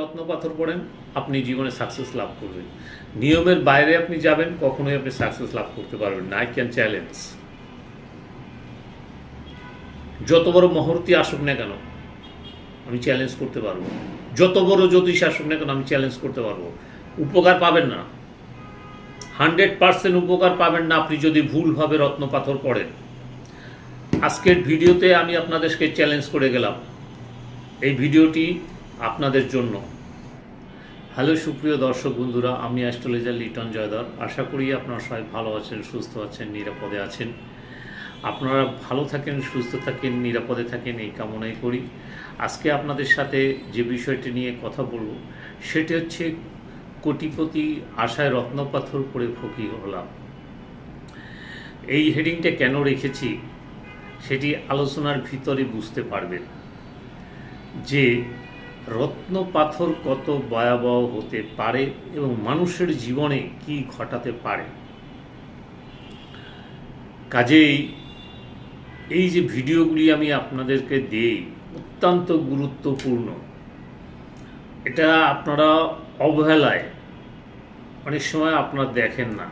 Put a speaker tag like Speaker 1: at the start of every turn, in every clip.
Speaker 1: রত্ন পাথর পড়েন, আপনি জীবনে সাকসেস লাভ করবেন। নিয়মের বাইরে আপনি যাবেন, কখনোই আপনি সাকসেস লাভ করতে পারবেন না। আই ক্যান চ্যালেঞ্জ যত বড় মহর্তি আসুক না কেন, আমি চ্যালেঞ্জ করতে পারব। যত বড় জ্যোতিষ আসুক না কেন, আমি চ্যালেঞ্জ করতে পারব। উপকার পাবেন না। হান্ড্রেড পার্সেন্ট উপকার পাবেন না আপনি যদি ভুলভাবে রত্ন পাথর পড়েন। আজকের ভিডিওতে আমি আপনাদেরকে চ্যালেঞ্জ করে গেলাম। এই ভিডিওটি আপনাদের জন্য। হ্যালো সুপ্রিয় দর্শক বন্ধুরা, আমি অ্যাস্ট্রোলজার লিটন জয়দর। আশা করি আপনারা সবাই ভালো আছেন, সুস্থ আছেন, নিরাপদে আছেন। আপনারা ভালো থাকেন, সুস্থ থাকেন, নিরাপদে থাকেন, এই কামনাই করি। আজকে আপনাদের সাথে যে বিষয়টি নিয়ে কথা বলব, সেটি হচ্ছে কোটিপতি আশায় রত্নপাথর পরে ফকি হলাম। এই হেডিংটা কেন রেখেছি, সেটি আলোচনার ভিতরে বুঝতে পারবেন যে রত্ন পাথর কত ভয়াবহ হতে পারে এবং মানুষের জীবনে কি ঘটাতে পারে? কাজেই এই যে ভিডিওগুলি আমি আপনাদেরকে দেই, অত্যন্ত গুরুত্বপূর্ণ। এটা আপনারা অবহেলায় অনেক সময় আপনারা দেখেন না।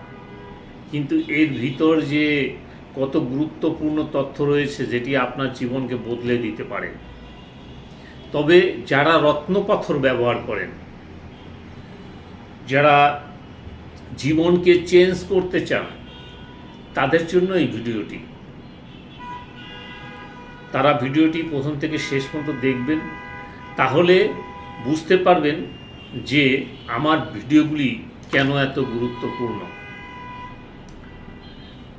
Speaker 1: কিন্তু এর ভিতর যে কত গুরুত্বপূর্ণ তথ্য রয়েছে, যেটি আপনার জীবনকে বদলে দিতে পারে। তবে যারা রত্নপাথর ব্যবহার করেন, যারা জীবনকে চেঞ্জ করতে চান, তাদের জন্য এই ভিডিওটি। তারা ভিডিওটি প্রথম থেকে শেষ পর্যন্ত দেখবেন, তাহলে বুঝতে পারবেন যে আমার ভিডিওগুলি কেন এত গুরুত্বপূর্ণ।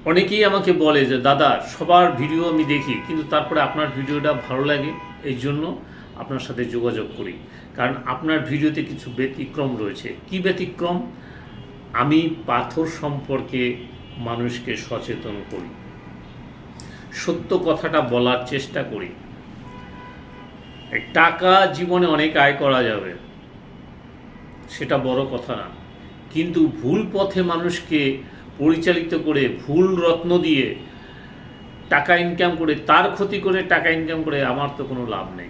Speaker 1: অনেকেই আমাকে বলে যে, দাদা, সবার ভিডিও আমি দেখি, কিন্তু তারপরে আপনার ভিডিওটা ভালো লাগে এই জন্য আপনার সাথে যোগাযোগ করি। কারণ আপনার ভিডিওতে কিছু ব্যতিক্রম রয়েছে। কি ব্যতিক্রম? আমি পাথর সম্পর্কে মানুষকে সচেতন করি। সত্য কথাটা বলার চেষ্টা করি। টাকা জীবনে অনেক আয় করা যাবে। সেটা বড় কথা না। কিন্তু ভুল পথে মানুষকে পরিচালিত করে, ভুল রত্ন দিয়ে টাকা ইনকাম করে, তার ক্ষতি করে টাকা ইনকাম করে, আমার তো কোনো লাভ নেই।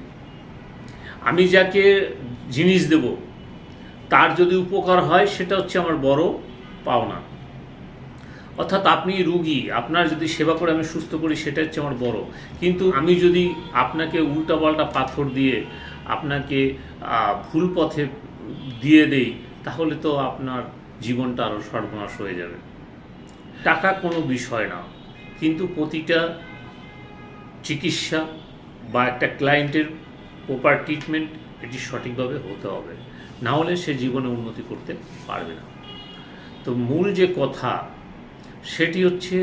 Speaker 1: আমি যাকে জিনিস দেব, তার যদি উপকার হয়, সেটা হচ্ছে আমার বড় পাওনা। অর্থাৎ আপনি রুগী, আপনার যদি সেবা করে আমি সুস্থ করি, সেটা হচ্ছে আমার বড়। কিন্তু আমি যদি আপনাকে উল্টাপাল্টা পাথর দিয়ে আপনাকে ভুল পথে দিয়ে দেই, তাহলে তো আপনার জীবনটা আরও সর্বনাশ হয়ে যাবে। টাকা কোনো বিষয় না। কিন্তু প্রতিটা চিকিৎসা বা একটা ক্লায়েন্টের প্রপার ট্রিটমেন্ট এটি সঠিকভাবে হতে হবে। না হলে সে জীবনে উন্নতি করতে পারবে না। তো মূল যে কথা, সেটি হচ্ছে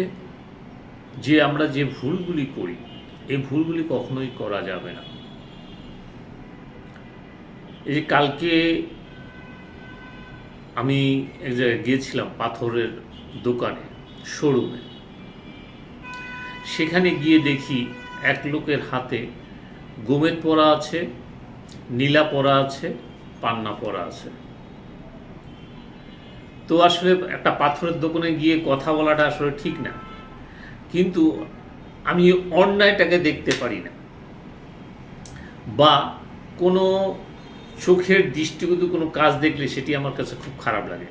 Speaker 1: যে আমরা যে ভুলগুলি করি, এই ভুলগুলি কখনোই করা যাবে না। এই যে কালকে আমি এক জায়গায় গিয়েছিলাম পাথরের দোকানে, শোরুমে। সেখানে গিয়ে দেখি এক লোকের হাতে গোমেদ পরা আছে, নীলা পরা আছে, পান্না পরা আছে। তো আসলে একটা পাথরের দোকানে গিয়ে কথা বলাটা আসলে ঠিক না। কিন্তু আমি অন্যায়টাকে দেখতে পারি না। বা কোনো চোখের দৃষ্টিগত কোনো কাজ দেখলে সেটি আমার কাছে খুব খারাপ লাগে।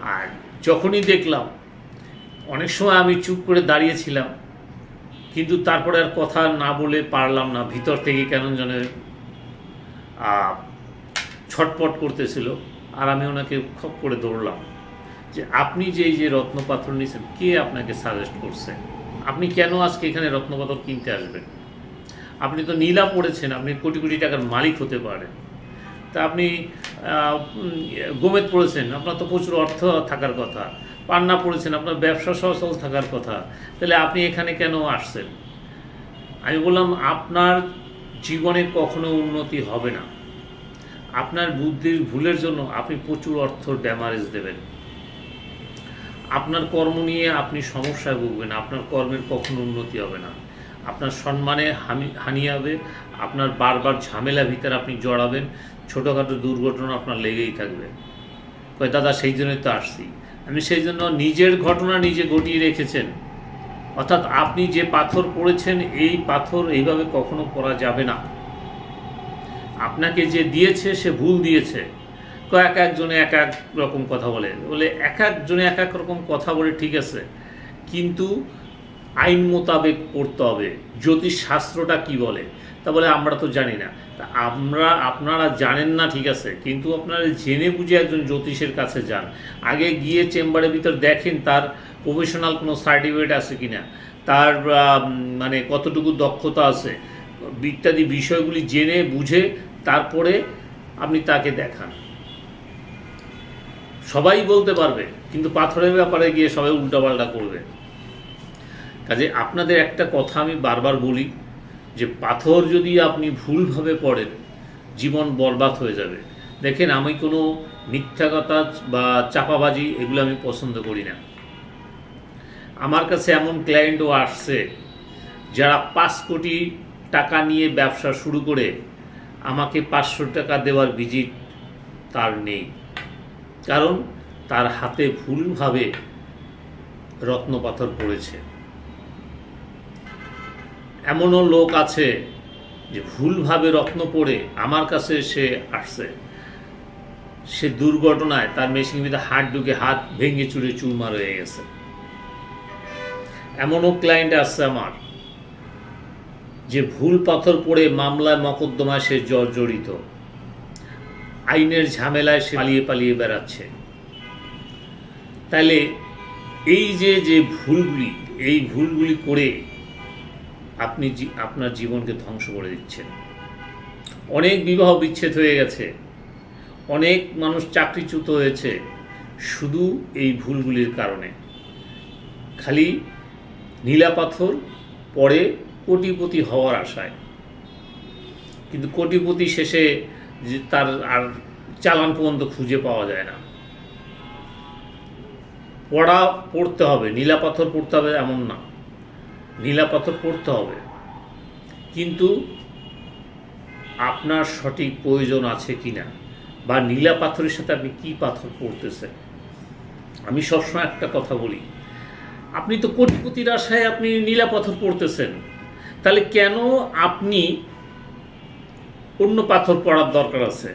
Speaker 1: আর যখনই দেখলাম, অনেক সময় আমি চুপ করে দাঁড়িয়েছিলাম কিন্তু তারপরে আর কথা না বলে পারলাম না, ভিতর থেকে কেন যেন ছটপট করতেছিল আর আমি ওনাকে খপ করে দৌড়লাম যে, আপনি যে এই যে রত্নপাথর নিয়েছেন কে আপনাকে সাজেস্ট করছে? আপনি কেন আজকে এখানে রত্নপাথর কিনতে আসবেন? আপনি তো নীলা পড়েছেন, আপনি কোটি কোটি টাকার মালিক হতে পারেন। তা আপনি গোমেদ পড়েছেন, আপনার তো প্রচুর অর্থ থাকার কথা। পান্না পড়েছেন, আপনার ব্যবসা সচল থাকার কথা। তাহলে আপনি এখানে কেন আসছেন? আমি বললাম, আপনার জীবনে কখনো উন্নতি হবে না। আপনার বুদ্ধির ভুলের জন্য আপনি প্রচুর অর্থ ড্যামারেজ দেবেন। আপনার কর্ম নিয়ে আপনি সমস্যায় ভুগবেন, আপনার কর্মের কখনো উন্নতি হবে না। আপনার সম্মানে হানি হবে, আপনার বারবার ঝামেলা ভিতরে আপনি জড়াবেন, ছোটোখাটো দুর্ঘটনা আপনার লেগেই থাকবে। দাদা, সেই জন্যই তো আসছি। আমি সেই জন্য নিজের ঘটনা নিজে ঘটিয়ে রেখেছেন। অর্থাৎ আপনি যে পাথর পড়েছেন, এই পাথর এইভাবে কখনো পড়া যাবে না। আপনাকে যে দিয়েছে, সে ভুল দিয়েছে। এক একজনে এক এক রকম কথা বলে। বলে, এক একজনে এক এক রকম কথা বলে, ঠিক আছে। কিন্তু আইন মোতাবেক পড়তে হবে। জ্যোতিষ শাস্ত্রটা কি বলে? তা বলে আমরা তো জানি না। তা আমরা, আপনারা জানেন না, ঠিক আছে, কিন্তু আপনারা জেনে বুঝে একজন জ্যোতিষের কাছে যান। আগে গিয়ে চেম্বারের ভিতর দেখেন তার প্রফেশনাল কোনো সার্টিফিকেট আছে কিনা, তার মানে কতটুকু দক্ষতা আছে, ইত্যাদি বিষয়গুলি জেনে বুঝে তারপরে আপনি তাকে দেখান। সবাই বলতে পারবে, কিন্তু পাথরের ব্যাপারে গিয়ে সবাই উল্টাপাল্টা করবে। কাজে আপনাদের একটা কথা আমি বারবার বলি, যে পাথর যদি আপনি ভুলভাবে পড়েন, জীবন বরবাদ হয়ে যাবে। দেখেন, আমি কোনো মিথ্যা কথা বা চাপাবাজি এগুলো আমি পছন্দ করি না। আমার কাছে এমন ক্লায়েন্টও আসছে, যারা পাঁচ কোটি টাকা নিয়ে ব্যবসা শুরু করে আমাকে পাঁচশো টাকা দেওয়ার ভিজিট তার নেই। কারণ তার হাতে ভুলভাবে রত্নপাথর পড়েছে। এমনও লোক আছে যে ভুলভাবে রত্ন পড়ে আমার কাছে সে আসছে। সে দুর্ঘটনায় তার মেশিনের ভিতরে হাত ঢুকে হাত ভেঙে চুরে চুরমার হয়ে গেছে। এমনও ক্লায়েন্ট আসছে আমার যে ভুল পাথর পড়ে মামলায় মকদ্দমায় সে জর্জরিত। আইনের ঝামেলায় সে পালিয়ে পালিয়ে বেড়াচ্ছে। তাহলে এই যে যে ভুলগুলি, এই ভুলগুলি করে আপনি আপনার জীবনকে ধ্বংস করে দিচ্ছেন। অনেক বিবাহ বিচ্ছেদ হয়ে গেছে। অনেক মানুষ চাকরিচ্যুত হয়েছে শুধু এই ভুলগুলির কারণে। খালি নীলা পাথর পরে কোটিপতি হওয়ার আশায়। কিন্তু কোটিপতি শেষে যে তার আর চালান পর্যন্ত খুঁজে পাওয়া যায় না। পড়া পড়তে হবে, নীলা পাথর পড়তে হবে এমন না। নীলা পাথর পড়তে হবে। কিন্তু আপনার সঠিক প্রয়োজন আছে কি না বা নীলা পাথরের সাথে আপনি কী পাথর পড়তেছেন? আমি সবসময় একটা কথা বলি। আপনি তো কোটিপতির আশায় আপনি নীলা পাথর পড়তেছেন। তাহলে কেন আপনি অন্য পাথর পড়ার দরকার আছে?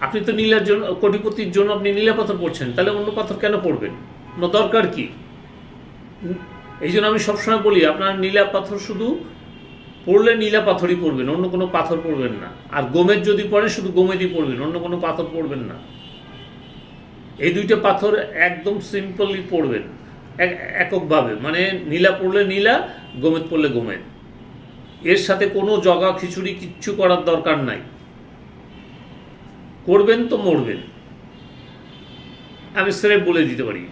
Speaker 1: আপনি তো নীলার জন্য, কোটিপতির জন্য আপনি নীলা পাথর পড়ছেন। তাহলে অন্য পাথর কেন পড়বেন? দরকার কি? এই জন্য আমি সবসময় বলি, আপনার নীলা পাথর শুধু পড়লে নীলা পাথরই পড়বেন, অন্য কোনো পাথর পড়বেন না। আর গোমেদ যদি পড়েন শুধু গোমেদই পড়বেন, অন্য কোনো পাথর পড়বেন না। এই দুইটা পাথর একদম সিম্পলি পড়বেন, এক- এককভাবে। মানে নীলা পড়লে নীলা গোমেদ পড়লে গোমেদ এর সাথে কোনো জগা খিচুড়ি কিচ্ছু করার দরকার নাই। করবেন তো মরবেন। আমি সেরে বলে দিতে পারি,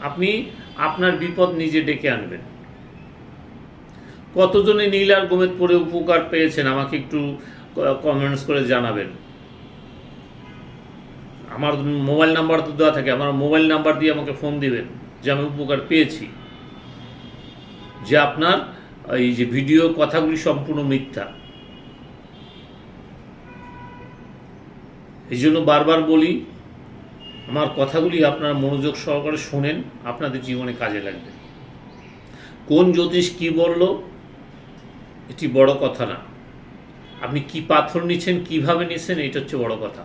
Speaker 1: আপনি আপনার বিপদ নিজে ডেকে আনবেন। কতজনে নীল আর গোমেদ পরে উপকার পেয়েছেন আমাকে একটু কমেন্টস করে জানাবেন। আমার মোবাইল নাম্বার তো দেওয়া থাকে, আমার মোবাইল নাম্বার দিয়ে আমাকে ফোন দিবেন যে আমি উপকার পেয়েছি। যে আপনার এই যে ভিডিও কথাগুলি সম্পূর্ণ মিথ্যা। এই জন্য বারবার বলি আমার কথাগুলি আপনারা মনোযোগ সহকারে শোনেন, আপনাদের জীবনে কাজে লাগবে। কোন জ্যোতিষ কি বলল? এটি বড় কথা না। আপনি কি পাথর নিচ্ছেন, কীভাবে নিচ্ছেন, এটা হচ্ছে বড় কথা।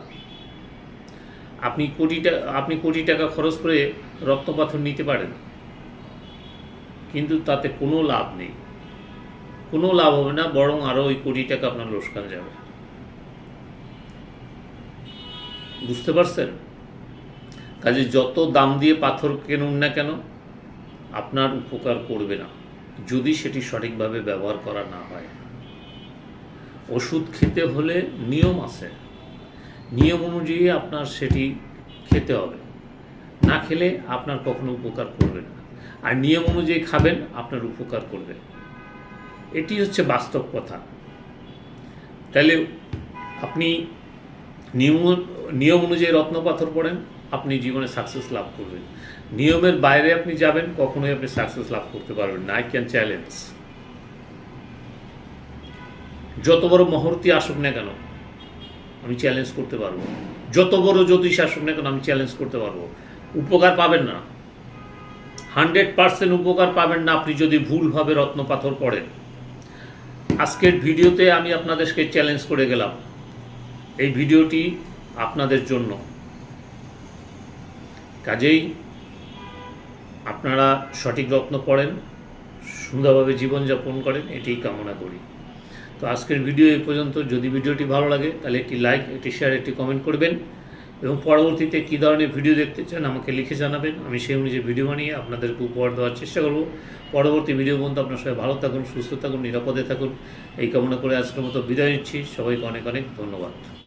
Speaker 1: আপনি কোটি টাকা আপনি কোটি টাকা খরচ করে রত্ন পাথর নিতে পারেন। কিন্তু তাতে কোনো লাভ নেই। কোনো লাভ হবে না, বরং আরও ওই কোটি টাকা আপনার লোসকান যাবে। বুঝতে পারছেন? কাজে যত দাম দিয়ে পাথর কিনুন না কেন, আপনার উপকার করবে না, যদি সেটি সঠিকভাবে ব্যবহার করা না হয়। ওষুধ খেতে হলে নিয়ম আছে। নিয়ম অনুযায়ী আপনার সেটি খেতে হবে। না খেলে আপনার কখনো উপকার করবে না। আর নিয়ম অনুযায়ী খাবেন, আপনার উপকার করবে। এটি হচ্ছে বাস্তব কথা। তাহলে আপনি নিয়ম নিয়ম অনুযায়ী রত্নপাথর পড়েন আপনি জীবনে সাকসেস লাভ করবেন। নিয়মের বাইরে আপনি যাবেন, কখনোই আপনি সাকসেস লাভ করতে পারবেন না। আই ক্যান চ্যালেঞ্জ যত বড় মহর্তি আসুক না কেন, আমি চ্যালেঞ্জ করতে পারব। যত বড় জ্যোতিষ আসুক না কেন, আমি চ্যালেঞ্জ করতে পারব। উপকার পাবেন না। হান্ড্রেড পার্সেন্ট উপকার পাবেন না আপনি যদি ভুলভাবে রত্ন পাথর পড়েন। আজকের ভিডিওতে আমি আপনাদেরকে চ্যালেঞ্জ করে গেলাম। এই ভিডিওটি আপনাদের জন্য। কাজেই আপনারা সঠিক রত্ন পড়েন, সুন্দরভাবে জীবনযাপন করেন, এটাই কামনা করি। তো আজকের ভিডিও এই পর্যন্ত। যদি ভিডিওটি ভালো লাগে, তাহলে একটি লাইক, একটি শেয়ার, একটি কমেন্ট করবেন এবং পরবর্তীতে কী ধরনের ভিডিও দেখতে চান আমাকে লিখে জানাবেন। আমি সেই অনুযায়ী ভিডিও বানিয়ে আপনাদেরকে উপহার দেওয়ার চেষ্টা করব। পরবর্তী ভিডিও পর্যন্ত আপনার সবাই ভালো থাকুন, সুস্থ থাকুন, নিরাপদে থাকুন। এই কামনা করে আজকের মতো বিদায় নিচ্ছি। সবাইকে অনেক অনেক ধন্যবাদ।